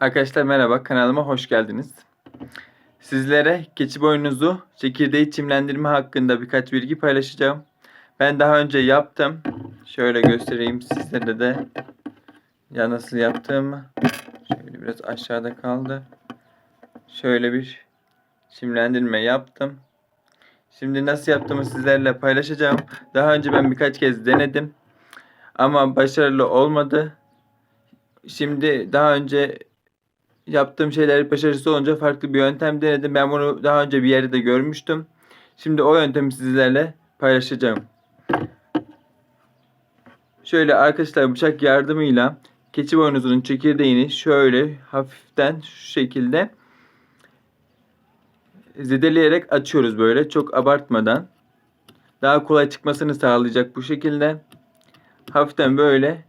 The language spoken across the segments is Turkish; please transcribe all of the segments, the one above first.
Arkadaşlar merhaba kanalıma hoş geldiniz. Sizlere keçi boynuzu çekirdeği çimlendirme hakkında birkaç bilgi paylaşacağım. Ben daha önce yaptım. Şöyle göstereyim sizlere de ya nasıl yaptığımı. Şöyle biraz aşağıda kaldı. Şöyle bir çimlendirme yaptım. Şimdi nasıl yaptığımı sizlerle paylaşacağım. Daha önce ben birkaç kez denedim. Ama başarılı olmadı. Şimdi daha önce yaptığım şeyler başarısız olunca farklı bir yöntem denedim. Ben bunu daha önce bir yerde de görmüştüm. Şimdi o yöntemi sizlerle paylaşacağım. Şöyle arkadaşlar bıçak yardımıyla keçi boynuzunun çekirdeğini şöyle hafiften şu şekilde zedeleyerek açıyoruz böyle çok abartmadan. Daha kolay çıkmasını sağlayacak bu şekilde. Hafiften böyle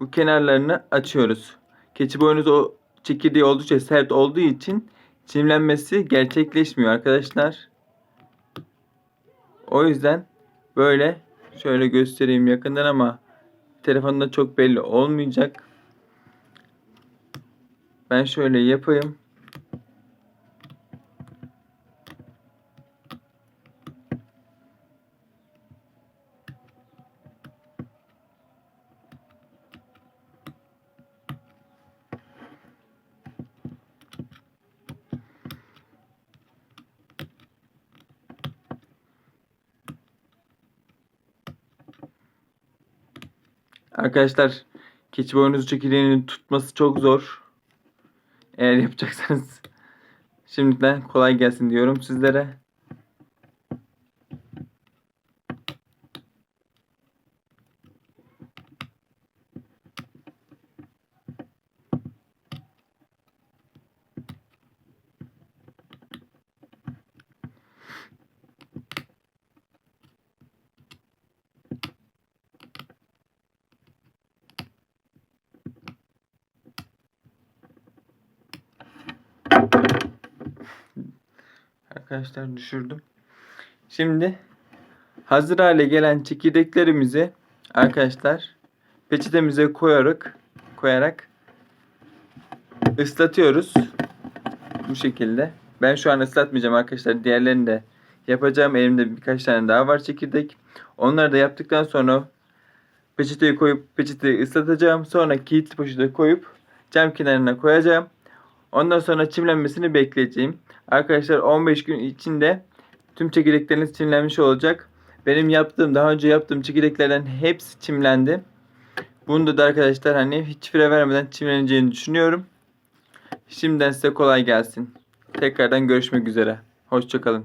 bu kenarlarını açıyoruz. Keçi boynuzu çekirdeği oldukça sert olduğu için çimlenmesi gerçekleşmiyor arkadaşlar. O yüzden böyle şöyle göstereyim yakından ama telefonda çok belli olmayacak. Ben şöyle yapayım. Arkadaşlar keçi boynuzu çekirdeğinin tutması çok zor. Eğer yapacaksanız şimdiden kolay gelsin diyorum sizlere. Arkadaşlar düşürdüm. Şimdi hazır hale gelen çekirdeklerimizi arkadaşlar peçetemize koyarak koyarak ıslatıyoruz. Bu şekilde. Ben şu an ıslatmayacağım arkadaşlar. Diğerlerini de yapacağım. Elimde birkaç tane daha var çekirdek. Onları da yaptıktan sonra peçeteyi koyup peçeteyi ıslatacağım. Sonra kilitli poşete koyup cam kenarına koyacağım. Ondan sonra çimlenmesini bekleyeceğim. Arkadaşlar 15 gün içinde tüm çekirdekleriniz çimlenmiş olacak. Benim yaptığım daha önce yaptığım çekirdeklerden hepsi çimlendi. Bunda da arkadaşlar hani hiç fire vermeden çimleneceğini düşünüyorum. Şimdiden size kolay gelsin. Tekrardan görüşmek üzere. Hoşçakalın.